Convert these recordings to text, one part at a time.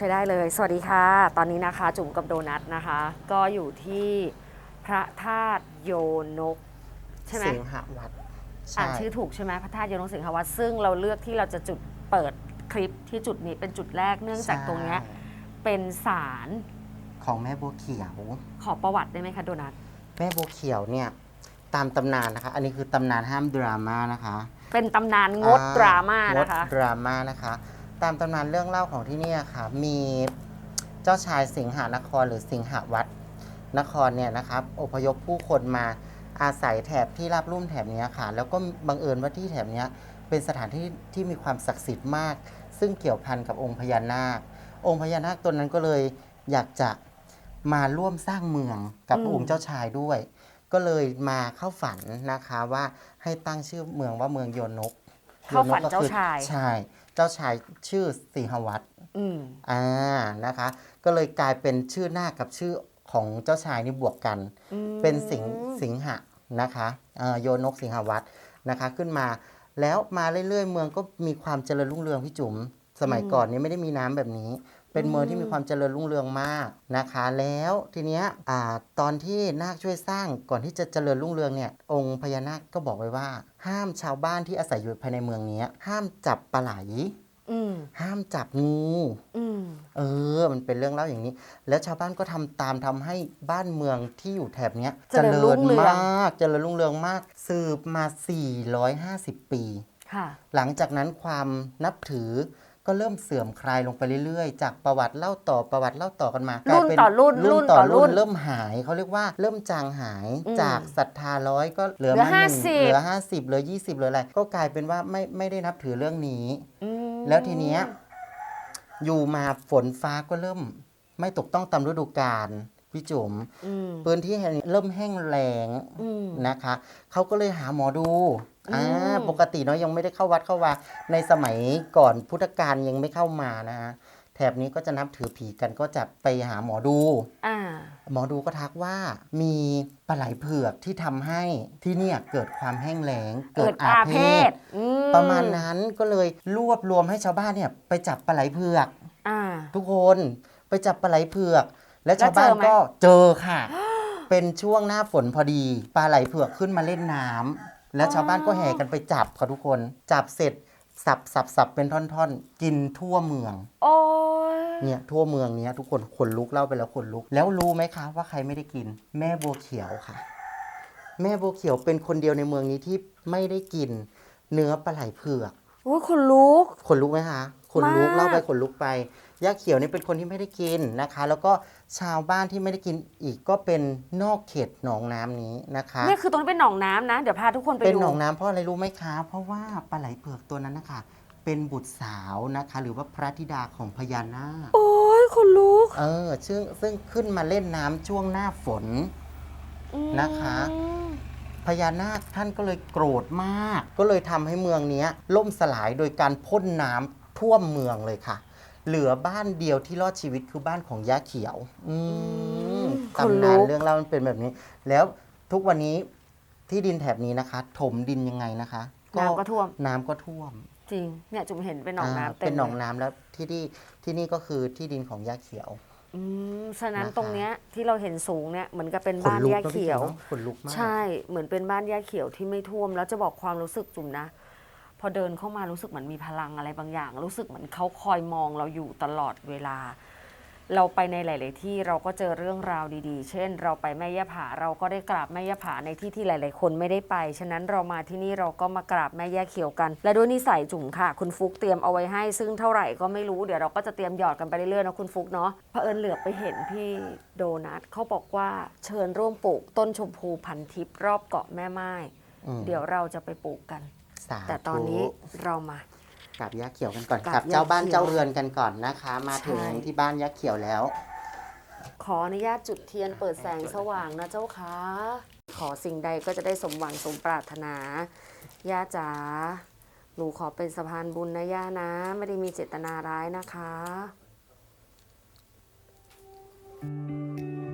ขนลุกใช้ได้เลย สวัสดีค่ะ ตอนนี้นะคะ จุ๋มกับโดนัทนะคะ ก็อยู่ที่พระธาตุโยนก ใช่ไหมสิงหวัดอ่านใช่ชื่อถูกใช่ไหมพระธาตุโยนกสิงหวัดซึ่งเราเลือกที่เราจะจุดเปิดคลิปที่จุดนี้เป็นจุดแรกเนื่องจากตรงเนี้ยใช่เป็นศาลของแม่บัวเขียว ขอประวัติได้ไหมคะโดนัทแม่บัวเขียวเนี่ยตามตำนานนะคะ อันนี้คือตำนานห้ามดราม่านะคะเป็นตำนานงดอ่ดราม่างดนะคะดราม่านะคะ ตามตำนานเรื่องเล่าของที่เนี่ยค่ะ มีเจ้าชายสิงหานครหรือสิงหวัดนครเนี่ยนะครับอพยพผู้คนมาอาศัยแถบที่ราบลุ่มแถบเนี้ยค่ะ แล้วก็บังเอิญว่าที่แถบเนี้ยเป็นสถานที่ที่มีความศักดิ์สิทธิ์มาก ซึ่งเกี่ยวพันกับองค์พญานาค องค์พญานาคตนนั้นก็เลยอยากจะมาร่วมสร้างเมืองกับอืมพระองค์เจ้าชายด้วย ก็เลยมาเข้าฝันนะคะว่าให้ตั้งชื่อเมืองว่าเมืองโยนกเข้าฝันโยกก็เจ้าคือชายใช่ เจ้าชายชื่อสิงหวัตรอืมอ่านะคะ ก็เลยกลายเป็นชื่อหน้ากับชื่อของเจ้าชายนี่บวกกันอืมเป็นสิงสิงหะนะคะเอ่อโยนกสิงหวัตรนะคะขึ้นมา แล้วมาเรื่อยๆ เมืองก็มีความเจริญรุ่งเรืองพี่จุ๋มสมัยก่อนนี้ไม่ได้มีน้ำแบบนี้ เป็นเมืองที่มีความเจริญรุ่งเรืองมากนะคะ แล้วทีเนี้ยอ่าตอนที่นาคช่วยสร้างก่อนที่จะเจริญรุ่งเรืองเนี่ยองค์พญานาคก็บอกไว้ว่า ห้ามชาวบ้านที่อาศัยอยู่ภายในเมืองเนี้ยห้ามจับปลาไหลอืมห้ามจับงูอืมเออ มันเป็นเรื่องเล่าอย่างนี้ แล้วชาวบ้านก็ทำตามทำให้บ้านเมืองที่อยู่แถบเนี้ยเจริญรุ่งเรืองมากเจริญรุ่งเรืองมาก สืบมา 450 ปีค่ะหลังจากนั้นความนับถือ ก็เริ่มเสื่อมคลายลงไปเรื่อยๆ จากประวัติเล่าต่อประวัติเล่าต่อกันมารุ่นกลายเป็ต่อรุ่นรุ่รุ่นนต่อต่อรุ่รุ่นนเริ่มหายเขาเรียกว่าเริ่มจางหายอืมจากศรัทธาร้อยก็เหลือเหลือมาหนึ่ง50เหลือ 50เหลือ 20เหลืออะไรก็กลายเป็นว่าไม่ไม่ได้นับถือเรื่องนี้อืมแล้วทีเนี้ยอยู่มาฝนฟ้าก็เริ่ม ไม่ตกต้องตามฤดูกาลพี่จุ๋มอืมพื้นที่แห่งนี้เริ่มแห้งแล้งอืมนะคะเขาก็เลยหาหมอดู อืมอ่าปกติเนาะยังไม่ได้เข้าวัดเข้าวาในสมัยก่อนพุทธกาลยังไม่เข้ามานะฮะแถบนี้ก็จะนับถือผีกันก็จะไปหาหมอดู อ่า หมอดูก็ทักว่ามีปลาไหลเผือกที่ทำให้ที่เนี่ยเกิดความแห้งแล้งเกิดอาเพศอืมประมาณนั้นก็เลยรวบรวมให้ชาวบ้านเนี่ยไปจับปลาไหลเผือก อ่า ทุกคนไปจับปลาไหลเผือก แล้วชาวบ้านแล้วเจอไหม ก็เจอค่ะ เป็นช่วงหน้าฝนพอดี ปลาไหลเผือกขึ้นมาเล่นน้ำ แล้วชาวบ้านก็แห่กันไปจับค่ะทุกคน จับเสร็จสับสับสับเป็นท่อนๆ กินทั่วเมือง โอ้ยเนี่ยทั่วเมืองเนี้ยทุกคนขนลุกเล่าไปแล้วขนลุก แล้วรู้ไหมคะว่าใครไม่ได้กิน แม่บัวเขียวค่ะ แม่บัวเขียวเป็นคนเดียวในเมืองนี้ที่ไม่ได้กิน เนื้อปลาไหลเผือกโอ้ยคนลุกขนลุกไหมคะขนลุกมาก เล่าไปขนลุกไป ย่าเขียวนี่เป็นคนที่ไม่ได้กินนะคะ แล้วก็ชาวบ้านที่ไม่ได้กินอีกก็เป็นนอกเขตหนองน้ำนี้นะคะเนี่ยคือตรงนี้เป็นหนองน้ำนะ เดี๋ยวพาทุกคนไปเป็นดูหนองน้ำเพราะอะไรรู้ไหมคะ เพราะว่าปลาไหลเผือกตัวนั้นนะคะเป็นบุตรสาวนะคะ หรือว่าพระธิดาของพญานาคโอ้ยคนลุกเออซึ่งซึ่งขึ้นมาเล่นน้ำช่วงหน้าฝนอืมนะคะพญานาคท่านก็เลยโกรธมาก ก็เลยทำให้เมืองเนี้ยล่มสลายโดยการพ่นน้ำท่วมเมืองเลยค่ะ เหลือบ้านเดียวที่รอดชีวิตคือบ้านของย่าเขียว อืมคนตำลุนานกเรื่องเล่ามันเป็นแบบนี้ แล้วทุกวันนี้ที่ดินแถบนี้นะคะ ถมดินยังไงนะคะน้ำก็ท่วม น้ำก็ท่วมจริง เนี่ยจุ๋มเห็นเป็นหนองน้ำาเต็มเป็นหนองลยน้ำแล้วที่นี่ที่นี่ก็คือที่ดินของย่าเขียว อืมฉะนั้นนะคะ ตรงเนี้ยที่เราเห็นสูงเนี่ยเหมือนกับเป็นขนบ้านลุกย่านะพี่เขียวจุ๋มเนอะขนลุกมาก ใช่เหมือนเป็นบ้านย่าเขียวที่ไม่ท่วม แล้วจะบอกความรู้สึกจุ๋มนะ พอเดินเข้ามารู้สึกเหมือนมีพลังอะไรบางอย่าง รู้สึกเหมือนเขาคอยมองเราอยู่ตลอดเวลา เราไปในหลาย ๆ ที่เราก็เจอเรื่องราวดีๆ เช่น เราไปแม่ย่าผาเราก็ได้กราบแม่ย่าผาในที่ที่หลาย ๆ คนไม่ได้ไป ฉะนั้นเรามาที่นี่เราก็มากราบแม่ย่าเขียวกัน และด้วยนิสัยจุ๋มค่ะ คุณฟุกเตรียมเอาไว้ให้ ซึ่งเท่าไหร่ก็ไม่รู้เดี๋ยวเราก็จะเตรียมหยอดกันไปเรื่อย ๆ นะคุณฟุกเนาะเผอิญเหลือบไปเห็นพี่โดนัทเขาบอกว่าเชิญร่วมปลูกต้นชมพูพันทิพย์รอบเกาะแม่ไม้อืมเดี๋ยวเราจะไปปลูกกัน สาธุ แต่ตอนนี้เรามากับย่าเขียวกันก่อนกับกับ เจ้าบ้านย่าเขียวเจ้าเรือนกันก่อนนะคะ มาถึงใช่ที่บ้านย่าเขียวแล้ว ขออนุญาตจุดเทียนเปิดแสงสว่างนะเจ้าคะขอสิ่งใดก็จะได้สมหวังสมปรารถนา ย่าจ๋าหนูขอเป็นสะพานบุญนะย่านะ ไม่ได้มีเจตนาร้ายนะคะพ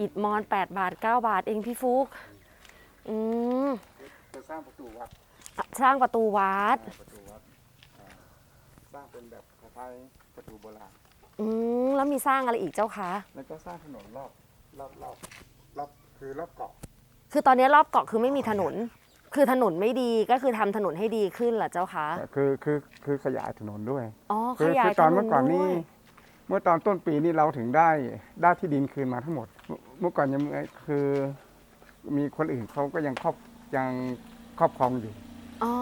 อิดมอน 8 บาท 9 บาทเองพี่ฟุกอืมจะสร้างประตูวัดสร้างประตูวัดประตูวัดอ่าสร้างเป็นแบบคล้ายๆประตูโบราณ อืมแล้วมีสร้างอะไรอีกเจ้าคะ แล้วก็สร้างถนนรอบรอบรอบรอบคือรอบเกาะคือตอนนี้รอบเกาะคือไม่มีถนน คือถนนไม่ดีก็คือทำถนนให้ดีขึ้นเหรอเจ้าคะ คือคือคือขยายถนนด้วย อ๋อขคืยายคืตอนถนเมื่นอก่อนด้นี้วยเมื่อตอนต้นปีนี้เราถึงได้ได้ที่ดินคืนมาทั้งหมด เมื่อเมื่อก่อนยังคือ มีคนอื่นเขาก็ยังครอบยังครอบครองอยู่อ๋อ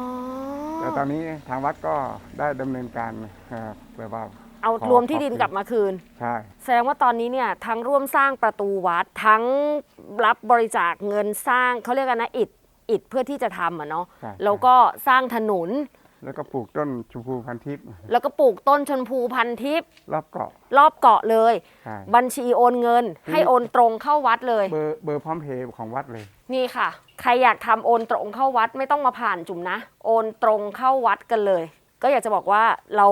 แต่ตอนนี้ทางวัดก็ได้ดำเนินการเอ่อแบบว่าเอาขอรวมที่ดินขอคืนกลับมาคืน ใช่ แสดงว่าตอนนี้เนี่ยทั้งร่วมสร้างประตูวัดทั้งรับบริจาคเงินสร้างเขาเรียกกันนะอิฐอิฐเพื่อที่จะทำอะเนาะใช่แล้วก็สร้างถนน แล้วก็ปลูกต้นชมพูพันทิพย์แล้วก็ปลูกต้นชนพูพันทิพย์รอบเกาะรอบเกาะเลย ใช่บัญชีโอนเงิน ให้โอนตรงเข้าวัดเลย เบอร์เบอร์พร้อมเพย์ของวัดเลย นี่ค่ะ ใครอยากทำโอนตรงเข้าวัดไม่ต้องมาผ่านจุ่มนะ โอนตรงเข้าวัดกันเลย ก็อยากจะบอกว่าเรา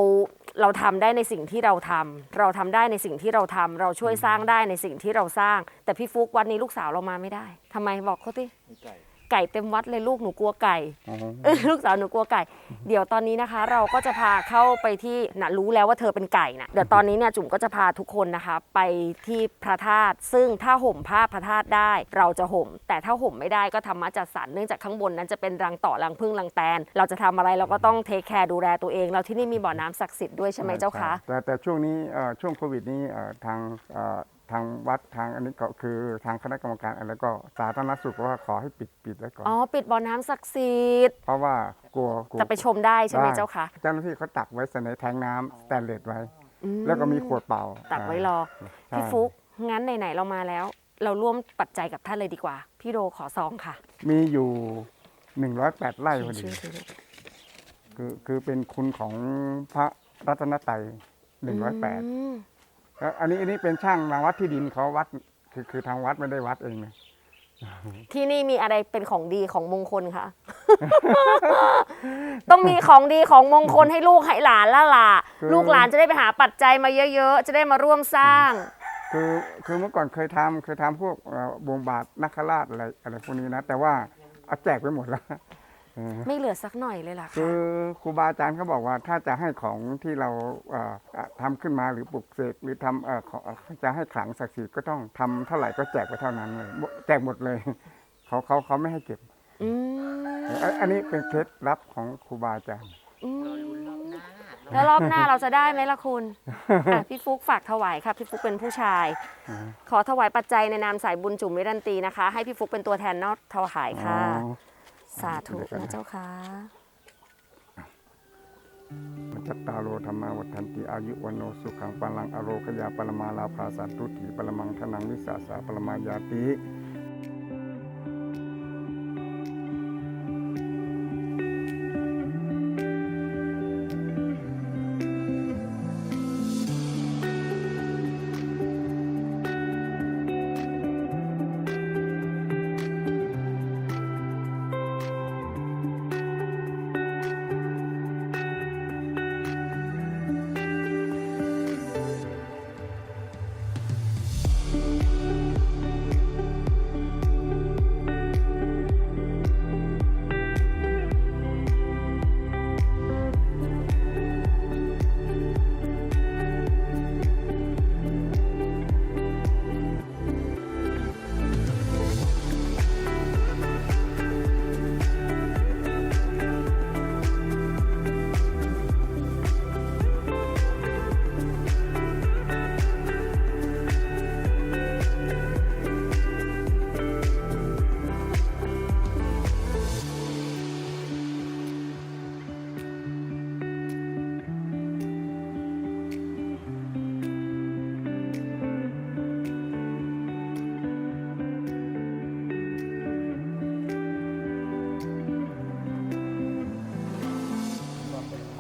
เราทำได้ในสิ่งที่เราทำเราทำได้ในสิ่งที่เราทำเราช่วยสร้างได้ในสิ่งที่เราสร้าง แต่พี่ฟุกวันนี้ลูกสาวเรามาไม่ได้ทำไมบอกเขาสิมีไก่ ไก่เต็มวัดเลยลูกหนูกลัวไก่อ๋อเออลูกสาวหนูกลัวไก่ เดี๋ยวตอนนี้นะคะ เราก็จะพาเข้าไปที่นะรู้แล้วว่าเธอเป็นไก่นะเดี๋ยวตอนนี้เนี่ยจุ๋มก็จะพาทุกคนนะคะ ไปที่พระธาตุซึ่งถ้าห่มผ้าพระธาตุได้ เราจะห่ม แต่ถ้าห่มไม่ได้ก็ธรรมะจัดสรรเนื่องจากข้างบนนั้นจะเป็นรังต่อรังพึ่งรังแตน เราจะทำอะไรเราก็ต้องเทคแคร์ดูแลตัวเองเราที่นี่มีบ่อน้ำศักดิ์สิทธิ์ด้วยใช่ไหมเจ้าคะแต่แต่ช่วงนี้เอ่อช่วงโควิดนี้เอ่อทางเอ่อ ทางวัดทางอันนี้ก็คือทางคณะกรรมการอะไรก็สาธารณสุขว่าขอให้ปิดปิดไว้ก่อน อ๋อ ปิดบ่อน้ำศักดิ์สิทธิ์เพราะว่ากลัวกลัวจะไปชมได้ใช่ไหมด้เจ้าคะเจ้าหน้าที่เขาตักไว้ใส่ในแทงน้ำสแตนเลสไว้ อืแล้วก็มีขวดเปล่าตักไว้รอ ใช่พี่ฟุกงั้นไหนๆเรามาแล้ว เราร่วมปัจจัยกับท่านเลยดีกว่า พี่โดขอซองค่ะมีอยู่ 108 ไร่พอดี ชื่อถือคือคือเป็นคุณของพระรัตนตรัย108อืม แล้วอันนี้อันนี้เป็นช่างรางวัดที่ดินเขาวัดคือคือทางวัดไม่ได้วัดเองนะที่นี่มีอะไรเป็นของดีของมงคลคะ ต้องมีของดีของมงคลให้ลูกให้หลานละล่ะ ลูกหลานจะได้ไปหาปัจจัยมาเยอะๆ จะได้มาร่วมสร้าง คือคือเมื่อก่อนเคยทำเคยทำพวกเอ่อบวงบาทนักขราชอะไรอะไรพวกนี้นะ แต่ว่าเอาแจกไปหมดแล้วเออ ไม่เหลือสักหน่อยเลยล่ะคืค่ะอครูบาอาจารย์เขาบอกว่าถ้าจะให้ของที่เราเอ่ออะทำขึ้นมาหรือปลุกเสกหรือทำเอ่อขอจะให้ขลังศักดิ์สิทธิ์ก็ต้องทำเท่าไหร่ก็แจกไปเท่านั้นเลยแจกหมดเลยเขาเขาเขาไม่ให้เก็บอืมอันอันนี้เป็นเคล็ดลับของครูบาอาจารย์ อืมแล้วรอบหน้าเราจะได้ไหมล่ะคุณอะพี่ฟุกฝากถวายค่ะพี่ฟุกเป็นผู้ชายขอถวายปัจจัยในนามสายบุญจุ่มวิรันตีนะคะ ให้พี่ฟุกเป็นตัวแทนนอกถวายค่ะ อ๋อ สาธุนะเจ้าค่ะมัจจตตาโรธรรมาวัฏันติอายุวันโนสุขังปลังอโรคยาปรมาลาภาสัตตุติปรมังทนังวิสาสาปรมายาติ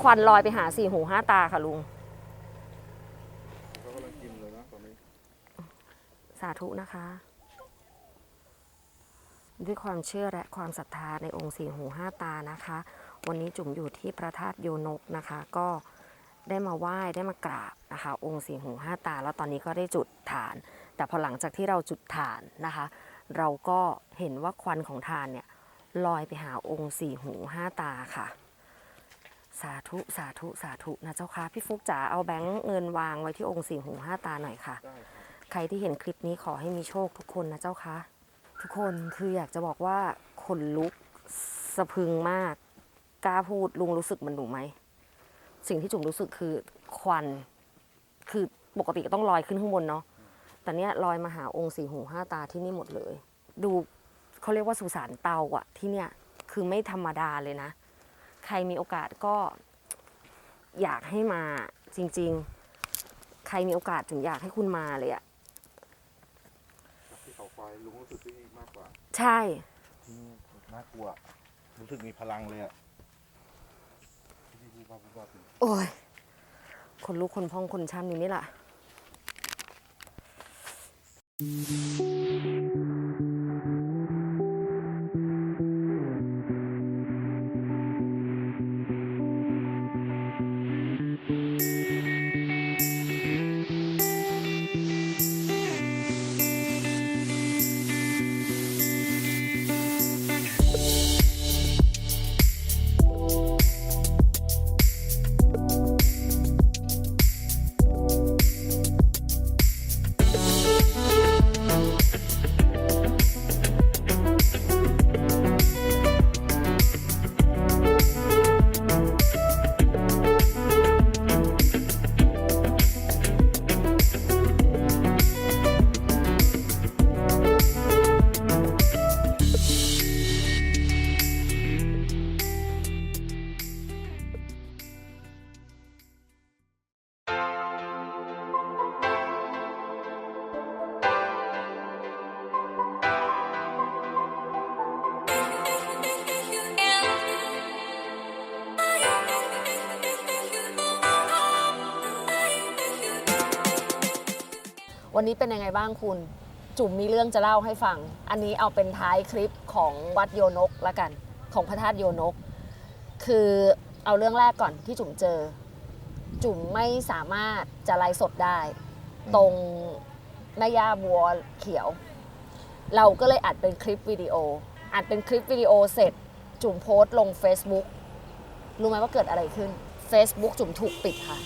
ควันลอยไปหาสี่หูห้าตาค่ะลุง เขากำลังกินเลยนะตอนนี้สาธุนะคะ ด้วยความเชื่อและความศรัทธาในองค์สี่หูห้าตานะคะ วันนี้จุ๋มอยู่ที่พระธาตุโยนกนะคะ ก็ได้มาไหว้ได้มากราบนะคะ องค์สี่หูห้าตา แล้วตอนนี้ก็ได้จุดฐาน แต่พอหลังจากที่เราจุดถ่านนะคะ เราก็เห็นว่าควันของถ่านเนี่ยลอยไปหาองค์สี่หูห้าตาค่ะ สาธุสาธุสาธุนะเจ้าค่ะพี่ฟุกจ๋าเอาแบงค์เงินวางไว้ที่องค์สี่หูห้าตาหน่อยค่ะ ใครที่เห็นคลิปนี้ขอให้มีโชคทุกคนนะเจ้าค่ะทุกคนคืออยากจะบอกว่าขนลุกสะพรึงมากกล้าพูดลุงรู้สึกเหมันหนูไหมสิ่งที่จุ๋มรู้สึกคือควัน คือปกติก็ต้องลอยขึ้นข้างบนเนาะแต่เนี้ยลอยมาหาองค์สี่หูห้าตาที่นี่หมดเลย ดูเขาเรียกว่าสุสานเตาอะที่เนี่ยคือไม่ธรรมดาเลยนะ ใครมีโอกาสก็อยากให้มาจริง ๆ ใครมีโอกาสถึงอยากให้คุณมาเลยอะที่เขาคอยลุงรู้สึกที่นี่มากกว่าใช่ ที่นี่น่ากลัว รู้สึกมีพลังเลยอะที่นี่พูดว่าพูดว่าเป็นโอ้ย คนลุกคนพองคนช้ำอยู่นี่แหละ นี้เป็นยังไงบ้างคุณ จุ๋มมีเรื่องจะเล่าให้ฟัง อันนี้เอาเป็นท้ายคลิปของวัดโยนกละกัน ของพระธาตุโยนก คือเอาเรื่องแรกก่อนที่จุ๋มเจอ จุ๋มไม่สามารถจะไลฟ์สดได้ ตรงแม่ย่าบัวเขียว เราก็เลยอัดเป็นคลิปวิดีโอ อัดเป็นคลิปวิดีโอเสร็จ จุ๋มโพสต์ลง Facebook รู้ไหมว่าเกิดอะไรขึ้น Facebook จุ๋มถูกปิดค่ะ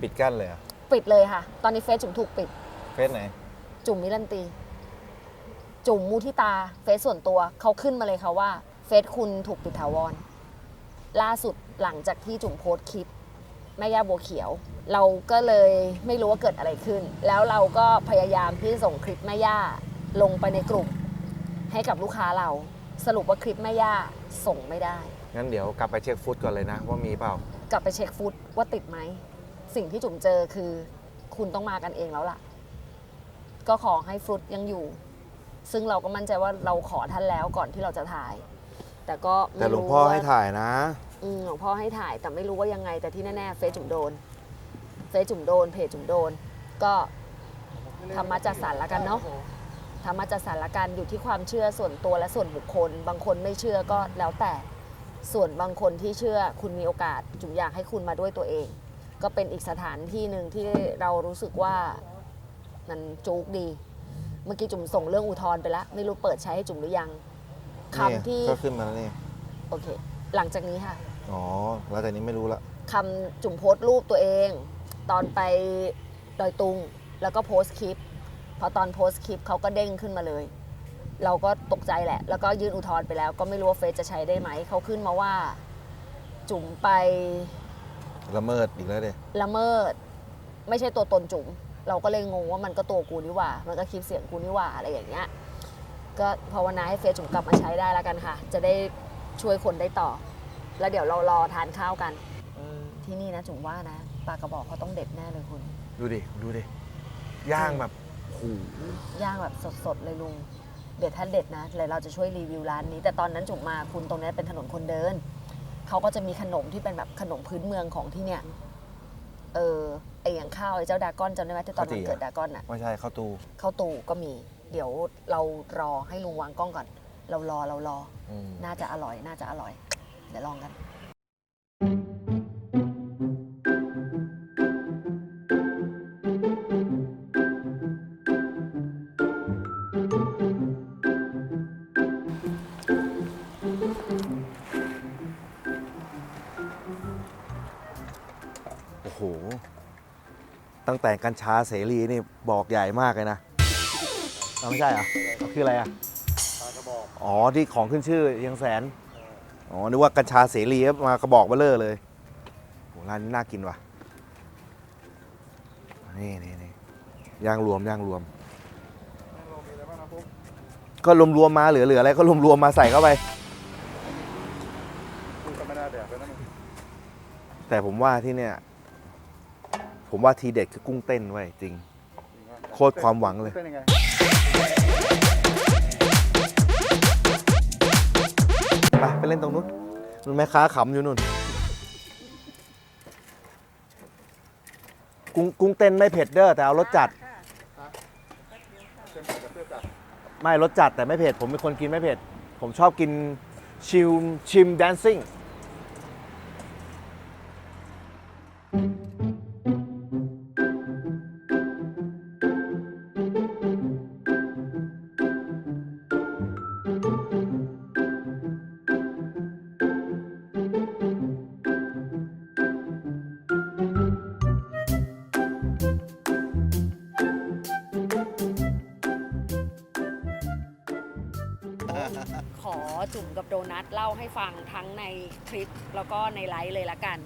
ปิดกั้นเลยอะ ปิดเลยค่ะ ตอนนี้เฟซจุ๋มถูกปิด เฟซไหน จุ่มมิลันตี จุ่มมูทิตา เฟซส่วนตัวเขาขึ้นมาเลยค่ะว่า เฟซคุณถูกปิดถาวร ล่าสุดหลังจากที่จุ่มโพสต์คลิป แม่ย่าบัวเขียว เราก็เลยไม่รู้ว่าเกิดอะไรขึ้น แล้วเราก็พยายามที่จะส่งคลิปแม่ย่าลงไปในกลุ่ม ให้กับลูกค้าเรา สรุปว่าคลิปแม่ย่าส่งไม่ได้ งั้นเดี๋ยวกลับไปเช็คฟุตก่อนเลยนะ ว่ามีเปล่า กลับไปเช็คฟุตว่าติดไหม สิ่งที่จุ๋มเจอคือ คุณต้องมากันเองแล้วล่ะ ก็ขอให้ฟรุตยังอยู่ ซึ่งเราก็มั่นใจว่าเราขอท่านแล้วก่อนที่เราจะถ่าย แต่ก็ไม่แต่หลวงรู้พ่อว่าให้ถ่ายนะ อืมหลวงพ่อให้ถ่าย แต่ไม่รู้ว่ายังไง แต่ที่แน่ๆเฟซจุ๋มโดน เฟซจุ๋มโดน เพจจุ๋มโดน ก็ธรรมะจัดสรรละกันเนาะ ธรรมะจัดสรรละกันอยู่ที่ความเชื่อส่วนตัวและส่วนบุคคล บางคนไม่เชื่อก็แล้วแต่ ส่วนบางคนที่เชื่อคุณมีโอกาส จุ๋มอยากให้คุณมาด้วยตัวเอง ก็เป็นอีกสถานที่หนึ่งที่เรารู้สึกว่ามันจุกดี เมื่อกี้จุ๋มส่งเรื่องอุทธรณ์ไปแล้ว ไม่รู้เปิดใช้ให้จุ๋มหรือยังคำที่ก็ขึ้นมาแล้วนี่โอเค หลังจากนี้ค่ะ อ๋อแล้วแต่นี้ไม่รู้ละคำจุ่มโพสต์รูปตัวเอง ตอนไปดอยตุง แล้วก็โพสต์คลิป พอตอนโพสต์คลิปเขาก็เด้งขึ้นมาเลย เราก็ตกใจแหละ แล้วก็ยื่นอุทธรณ์ไปแล้ว ก็ไม่รู้ว่าเฟซจะใช้ได้ไหม เขาขึ้นมาว่า จุ๋มไป ละเมิดอีกแล้วเด้ละเมิด ไม่ใช่ตัวตนจุ๋มเราก็เลยงงว่ามันก็ตัวกูนี่หว่า มันก็คลิปเสียงกูนี่หว่าอะไรอย่างเงี้ยก็ภาวนาให้เฟซจุ๋มกลับมาใช้ได้แล้วกันค่ะ จะได้ช่วยคนได้ต่อ แล้วเดี๋ยวเรารอทานข้าวกัน ที่นี่นะจุ๋มว่านะปลากระบอกเขาต้องเด็ดแน่เลยคุณ ดูดิ ดูดิ ย่างแบบโอ้โหย่างแบบสดๆเลยลุง เด็ดถ้าเด็ดนะเลยเราจะช่วยรีวิวร้านนี้ แต่ตอนนั้นจุ๋มมาคุณตรงนี้เป็นถนนคนเดิน เขาก็จะมีขนมที่เป็นแบบขนมพื้นเมืองของที่เนี่ย เออไออย่างข้าวไอเจ้าดากอนจำได้ไหมที่ตอนนั้นเกิดดากอนอะไม่ใช่เข้าตูข้าวตูก็มี เดี๋ยวเรารอให้ลุงวางกล้องก่อน เรารอเรารออืมน่าจะอร่อยน่าจะอร่อย เดี๋ยวลองกัน ตั้งแต่กัญชาเสรีนี่บอกใหญ่มากเลยนะเอาไม่ใช่เหรอเอาคืออะไรอะปลากระบอกอ๋อที่ของขึ้นชื่อเชียงแสนอ๋อนึกว่ากัญชาเสรีมากระบอกเบลเลอร์เลยโหร้านนี้น่ากินว่ะนี่นี่นี่ย่างรวมย่างรวมเรามีอะไรบ้างนะปุ๊บก็รวมๆมาเหลือๆอะไรก็รวมๆมาใส่เข้าไปกูก็ไม่น่าแดกแล้วนะมึงแต่ผมว่าที่เนี่ย ผมว่าทีเด็ดคือกุ้งเต้นไว้ยจริง โคตรความหวังเลย เป็นยังไงไปไปเล่นตรงนู้นนู่นแม่ค้าขำอยู่นู่น กุ้งกุ้งเต้นไม่เผ็ดเด้อแต่เอารสจัดไม่รสจัดแต่ไม่เผ็ด ผมเป็นคนกินไม่เผ็ด ผมชอบกินชิมชิมแดนซิ่ง ขอจุ่มกับโดนัทเล่าให้ฟังทั้งในคลิปแล้วก็ในไลฟ์เลยละกัน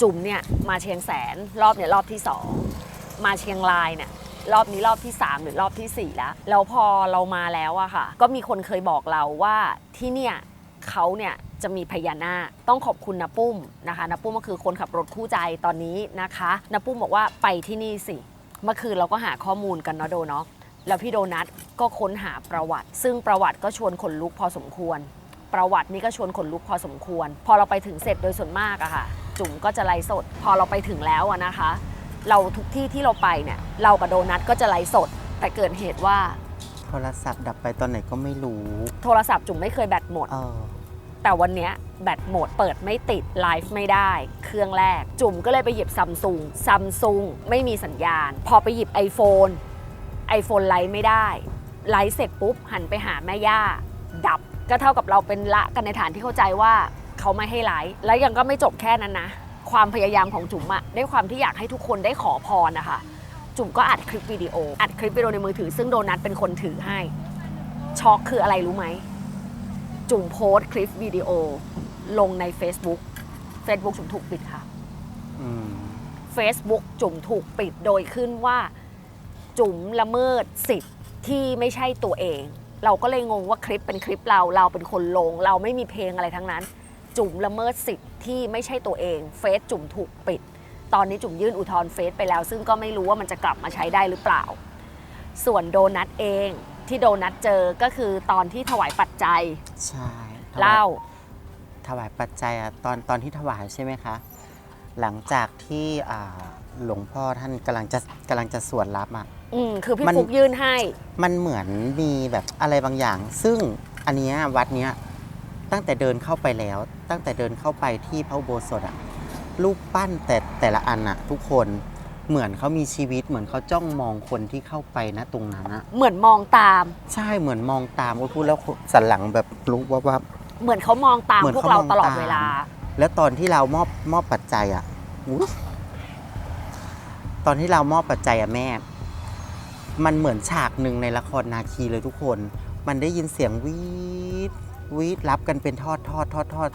จุ่มเนี่ยมาเชียงแสนรอบเนี่ยรอบที่สองมาเชียงรายเนี่ยรอบนี้รอบที่ 3 หรือรอบทีสี่ 4 แล้ว แล้วพอเรามาแล้วอะค่ะ ก็มีคนเคยบอกเราว่าที่เนี่ยเขาเนี่ยจะมีพญานาคต้องขอบคุณนะปุ้มนะคะนะปุ้มก็คือคนขับรถคู่ใจตอนนี้นะคะนะปุ้มบอกว่าไปที่นี่สิ เมื่อคืนเราก็หาข้อมูลกันเนาะโดเนาะ แล้วพี่โดนัทก็ค้นหาประวัติ ซึ่งประวัติก็ชวนขนลุกพอสมควร ประวัตินี่ก็ชวนขนลุกพอสมควร พอเราไปถึงเสร็จโดยส่วนมากอะค่ะ จุ๋มก็จะไลฟ์สด พอเราไปถึงแล้วอะนะคะ เราทุกที่ที่เราไปเนี่ยเรากับโดนัทก็จะไลฟ์สด แต่เกิดเหตุว่าโทรศัพท์ดับไปตอนไหนก็ไม่รู้โทรศัพท์จุ๋มไม่เคยแบตหมด เออแต่วันเนี้ยแบตหมดเปิดไม่ติดไลฟ์ไม่ได้ เครื่องแรก จุ่มก็เลยไปหยิบซัมซุงซัมซุงไม่มีสัญญาณ พอไปหยิบ iPhone iPhone ไลฟ์ไม่ได้ ไลฟ์เสร็จปุ๊บ หันไปหาแม่ย่า ดับ ก็เท่ากับเราเป็นละกันในฐานที่เข้าใจว่าเขาไม่ให้ไลฟ์แล้วยังก็ไม่จบแค่นั้นนะ ความพยายามของจุ๋มอะด้วยความที่อยากให้ทุกคนได้ขอพรนะคะจุ๋มก็อัดคลิปวิดีโอ อัดคลิปวิดีโอในมือถือ ซึ่งโดนัทเป็นคนถือให้ ช็อกคืออะไรรู้ไหม จุ๋มโพสต์คลิปวิดีโอ ลงใน Facebook Facebook จุ๋มถูกปิดค่ะอืม Facebook จุ๋มถูกปิดโดยขึ้นว่า จุ๋มละเมิดสิทธิ์ที่ไม่ใช่ตัวเอง เราก็เลยงงว่าคลิปเป็นคลิปเราเราเป็นคนลง เราไม่มีเพลงอะไรทั้งนั้น จุ๋มละเมิดสิทธิ์ที่ไม่ใช่ตัวเอง เฟซจุ๋มถูกปิด ตอนนี้จุ๋มยื่นอุทธรณ์เฟซไปแล้ว ซึ่งก็ไม่รู้ว่ามันจะกลับมาใช้ได้หรือเปล่า ส่วนโดนัทเองที่โดนัทเจอก็คือตอนที่ถวายปัจจัยใช่ถวายเล่าถวายปัจจัยอะตอนตอนที่ถวายใช่ไหมคะ หลังจากที่อ่าหลวงพ่อท่านกำลังจะกำลังจะสวดรับอะ อืมคือพี่มัน ฟุกยื่นให้ มันเหมือนมีแบบอะไรบางอย่าง ซึ่งอันเนี้ยวัดเนี้ยตั้งแต่เดินเข้าไปแล้ว ตั้งแต่เดินเข้าไปที่พระอุโบสถอะรูปปั้นแต่แต่ละอันอะทุกคนเหมือนเขามีชีวิตเหมือนเขาจ้องมองคนที่เข้าไปนะตรงนั้นอะเหมือนมองตาม ใช่เหมือนมองตามโอ้ยพูดแล้วสันหลังแบบรู้ว่าว่า เหมือนเขามองตามเหมือนพวกเขาเรามองตลอดตาม เวลา แล้วตอนที่เรามอบมอบปัจจัยอะอุ๊ยตอนที่เรามอบปัจจัยอะแม่ มันเหมือนฉากหนึ่งในละครนาคีเลยทุกคน มันได้ยินเสียงวีดวีดรับกันเป็นทอดทอดทอดทอด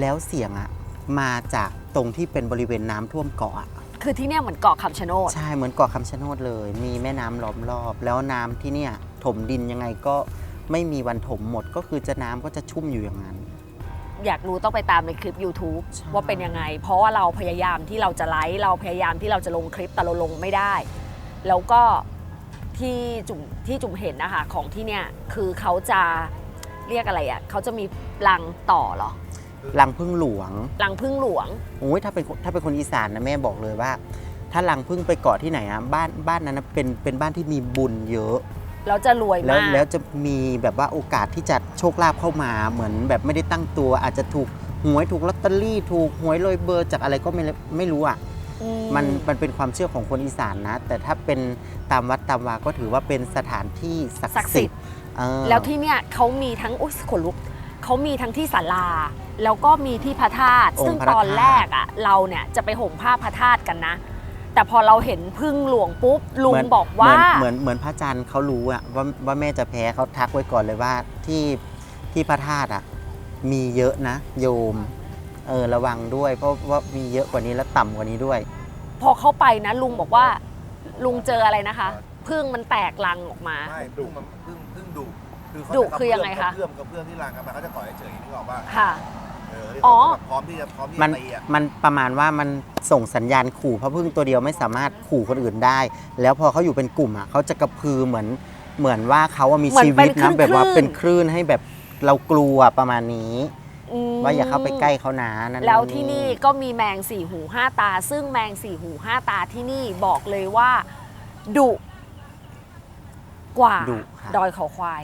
แล้วเสียงอะมาจากตรงที่เป็นบริเวณน้ำท่วมเกาะอะคือที่เนี่ยเหมือนเกาะคำชะโนด ใช่เหมือนเกาะคำชะโนดเลย มีแม่น้ำล้อมรอบ แล้วน้ำที่เนี่ยถมดินยังไงก็ไม่มีวันถมหมดก็คือจะน้ำก็จะชุ่มอยู่อย่างนั้น อยากรู้ต้องไปตามในคลิป YouTube ใช่ ว่าเป็นยังไง เพราะว่าเราพยายามที่เราจะไลฟ์เราพยายามที่เราจะลงคลิปแต่เราลงไม่ได้ แล้วก็ ที่จุ่มที่จุ่มเห็นนะคะของที่เนี่ยคือเขาจะเรียกอะไรอะ่ะเขาจะมีรังต่อเหรอรังพึ่งหลวงรังพึ่งหลวงโอ้ยถ้าเป็นคนถ้าเป็นคนอีสานนะแม่บอกเลยว่า ถ้าลังพึ่งไปเกาะที่ไหนอะบ้านบ้านนั้นนะเป็นเป็นบ้านที่มีบุญเยอะแล้วจะรวยแล้วมากแล้วจะมีแบบว่าโอกาสที่จะโชคลาภเข้ามาเหมือนแบบไม่ได้ตั้งตัว อาจจะถูกหวยถูกลอตเตอรี่ ถูกหวยโรยเบอร์จากอะไรก็ไม่ไม่รู้อะ อืมันมันเป็นความเชื่อของคนอีสานนะ แต่ถ้าเป็นตามวัดตามวาก็ถือว่าเป็นสถานที่ศักศักดิ์ดิ์สิสิททธิ์ ธิ์เออแล้วที่เนี่ยเขามีทั้งอุ้ยขนลุกเขามีทั้งที่ศาลา แล้วก็มีที่พระธาตุองค์ซึ่งพระตอนธาตุแรกอะ่ะเราเนี่ยจะไปห่มผ้าพระธาตุกันนะ แต่พอเราเห็นพึ่งหลวงปุ๊บลุงเหมืนบอกว่า เหมือนเหมือนเหมือนพระจันทร์เขารู้อะว่าว่าแม่จะแพ้เขาทักไว้ก่อนเลยว่าที่ที่พระธาตุอะมีเยอะนะ โยม เออระวังด้วย เพราะว่ามีเยอะกว่านี้และต่ำกว่านี้ด้วย พอเข้าไปนะลุงบอกว่าลุงเจออะไรนะคะพึ่งมันแตกรังออกมา ไม่พึ่งมันพึ่งพึ่งดุคือเขาดุจะคือยังไงคะ กระเพื่อมกระเพื่อมที่รังกันมาเขาจะก่อยเฉยๆนึกออกป่ะค่ะ เออที่อ๋เขาอแบบพร้อมที่จะพร้อมที่มันจะตีอะมันประมาณว่ามันส่งสัญญาณขู่เพราะพึ่งตัวเดียวไม่สามารถขู่คนอื่นได้ แล้วพอเขาอยู่เป็นกลุ่มอะเขาจะกระพือเหมือนเหมือนว่าเขาอะมีเหมือนชีวิตเป็นคลื่นะนแบบว่าคลื่นเป็นคลื่นให้แบบเรากลัวประมาณนี้ อืมว่าอย่าเข้าไปใกล้เขานะนั่นแล้วที่นี่ก็มีแมงสี่หูห้าตา ซึ่งแมงสี่หูห้าตาที่นี่บอกเลยว่าดุกว่าดุค่ะดอยเขาควาย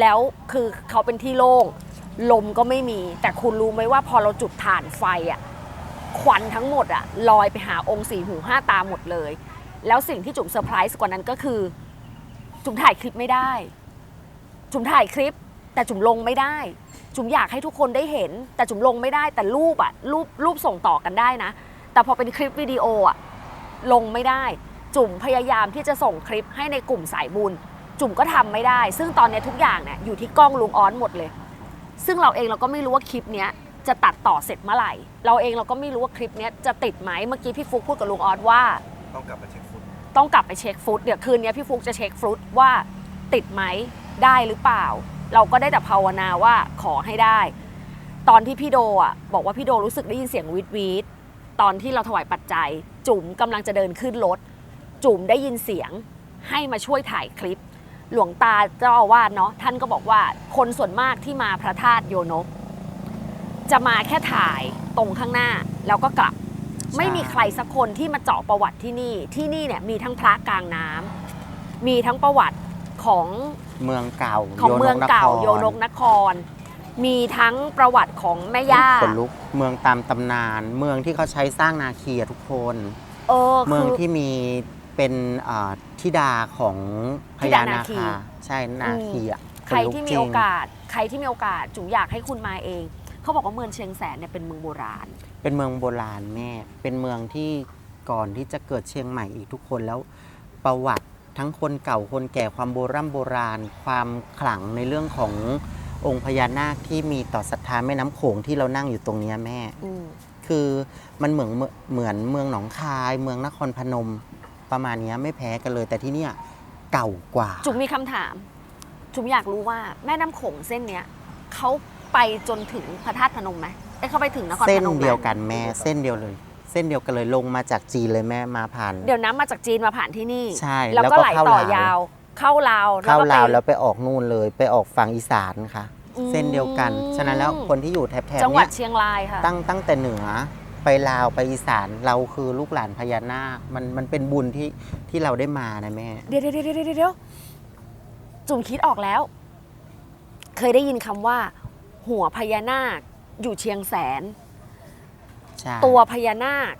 แล้วคือเขาเป็นที่โล่งลมก็ไม่มี แต่คุณรู้ไหมว่าพอเราจุดถ่านไฟอะควันทั้งหมดอะลอยไปหาองค์สี่หูห้าตาหมดเลย แล้วสิ่งที่จุ๋มเซอร์ไพรส์กว่านั้นก็คือ จุ๋มถ่ายคลิปไม่ได้ จุ๋มถ่ายคลิป แต่จุ๋มลงไม่ได้ จุ๋มอยากให้ทุกคนได้เห็น แต่จุ๋มลงไม่ได้แต่รูปอะรูปรูปส่งต่อกันได้นะ แต่พอเป็นคลิปวิดีโออะลงไม่ได้ จุ๋มพยายามที่จะส่งคลิปให้ในกลุ่มสายบุญ จุ๋มก็ทำไม่ได้ ซึ่งตอนนี้ทุกอย่างเนี่ยอยู่ที่กล้องลุงออนหมดเลย ซึ่งเราเองเราก็ไม่รู้ว่าคลิปเนี้ยจะตัดต่อเสร็จเมื่อไหร่ เราเองเราก็ไม่รู้ว่าคลิปเนี้ยจะติดไหมเมื่อกี้พี่ฟุกพูดกับลุงออนว่า ต้องกลับมาเช็คฟุตต้องกลับไปเช็คฟรุตเดี๋ยวคืนนี้พี่ฟุกจะเช็คฟรุตว่าติดไหมได้หรือเปล่า เราก็ได้แต่ภาวนาว่าขอให้ได้ ตอนที่พี่โดอะบอกว่าพี่โดรู้สึกได้ยินเสียงวีดวีดตอนที่เราถวายปัจจัย จุ๋มกำลังจะเดินขึ้นรถ จุ๋มได้ยินเสียงให้มาช่วยถ่ายคลิป หลวงตาเจ้าอาวาสเนาะท่านก็บอกว่าคนส่วนมากที่มาพระธาตุโยนก จะมาแค่ถ่ายตรงข้างหน้าแล้วก็กลับ ไม่มีใครสักคนที่มาเจาะประวัติที่นี่ที่นี่เนี่ยมีทั้งพระกลางน้ำมีทั้งประวัติของ เมืองเก่าของเมืองเก่าโยนกนนคร มีทั้งประวัติของแม่ย่าคนลุกเมืองตามตำนาน เมืองที่เขาใช้สร้างนาคีอะทุกคนเออเมืองคือที่มีเป็นอ่าธิดาของพธิญาดานานาคีคาใช่นาคีอะใครที่มีขนลุโอกาส ใครที่มีโอกาสจุ๋มอยากให้คุณมาเอง เขาบอกว่าเมืองเชียงแสนเนี่ยเป็นเมืองโบราณ เป็นเมืองโบราณแม่ เป็นเมืองที่ก่อนที่จะเกิดเชียงใหม่อีกทุกคนแล้วประวัติ ทั้งคนเก่าคนแก่ความโบราณโบราณ ความขลังในเรื่องขององค์พญานาคที่มีต่อศรัทธาแม่น้ำโขงที่เรานั่งอยู่ตรงเนี้ยแม่ อืมคือมันเหมือนเหมือนเมืองหนองคาย เมืองนครพนม ประมาณเนี้ยไม่แพ้กันเลย แต่ที่เนี่ยเก่ากว่า จุ๋มมีคำถาม จุ๋มอยากรู้ว่าแม่น้ำโขงเส้นเนี้ยเขาไปจนถึงพระธาตุพนมไหมเอ้ยเขาไปถึงนครเส้พนนมไหมเดียวกันแม่เส้นเดียวเลย เส้นเดียวกันเลยลงมาจากจีนเลยแม่มาผ่าน เดี๋ยวน้ำมาจากจีนมาผ่านที่นี่ ใช่แล้วแล้วก็ก็ไหลเข้าต่อลาว ยาว เข้าลาวเข้าก็ไปลาวแล้วไปออกนู่นเลยไปออกฝั่งอีสานค่ะ อืมเส้นเดียวกัน ฉะนั้นแล้วคนที่อยู่แถบๆจังหวัเนี้ดยเชียงรายค่ะ ตั้งตั้งแต่เหนือไปลาวไปอีสานเราคือลูกหลานพญานาค มันมันเป็นบุญที่ที่เราได้มานะแม่ เดี๋ยวเดี๋ยวเดี๋ยวเดี๋ยวเดี๋ยวจุ๋มคิดออกแล้ว เคยได้ยินคำว่า หัวพญานาคอยู่เชียงแสน ใช่ตัวพญานาค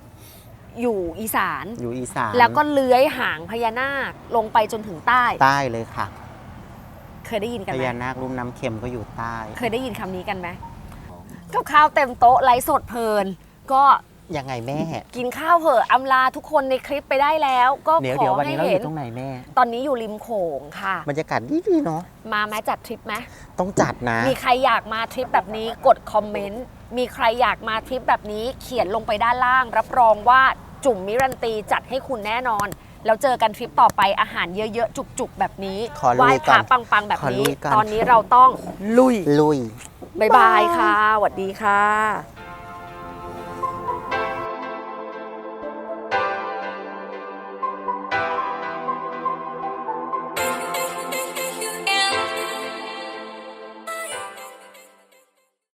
อยู่อีสาน อยู่อีสานแล้วก็เลื้อยหางพญานาคลงไปจนถึงใต้ ใต้เลยค่ะ เคยได้ยินกันพไหมญานาครุ่มน้ำเค็มก็อยู่ใต้ เคยได้ยินคำนี้กันไหมกับข้าวเต็มโต๊ะไลฟ์สดเพลิน ก็ ยังไงแม่ กินข้าวเหอะอำลาทุกคนในคลิปไปได้แล้ว ก็เดี๋ยวขเดี๋ยวอวันให้นี้เราอเห็น ยู่ตรงไหนแม่ตอนนี้อยู่ริมโขงค่ะ บรรยากาศดีดีๆเนาะมาแม้จัดทริปไหมต้องจัดนะ มีใครอยากมาทริปแบบนี้กดคอมเมนต์ มีใครอยากมาทริปแบบนี้เขียนลงไปด้านล่าง รับรองว่าจุ่มมิรันตีจัดให้คุณแน่นอน แล้วเจอกันทริปต่อไปอาหารเยอะๆ จุกๆ แบบนี้ขอไหลุว้ยพก่อระนปังๆ แบบขอลุนี้ ยก่อน ตอนนี้เราต้องลุย ลุย บ๊ายบายค่ะสวัสดีค่ะ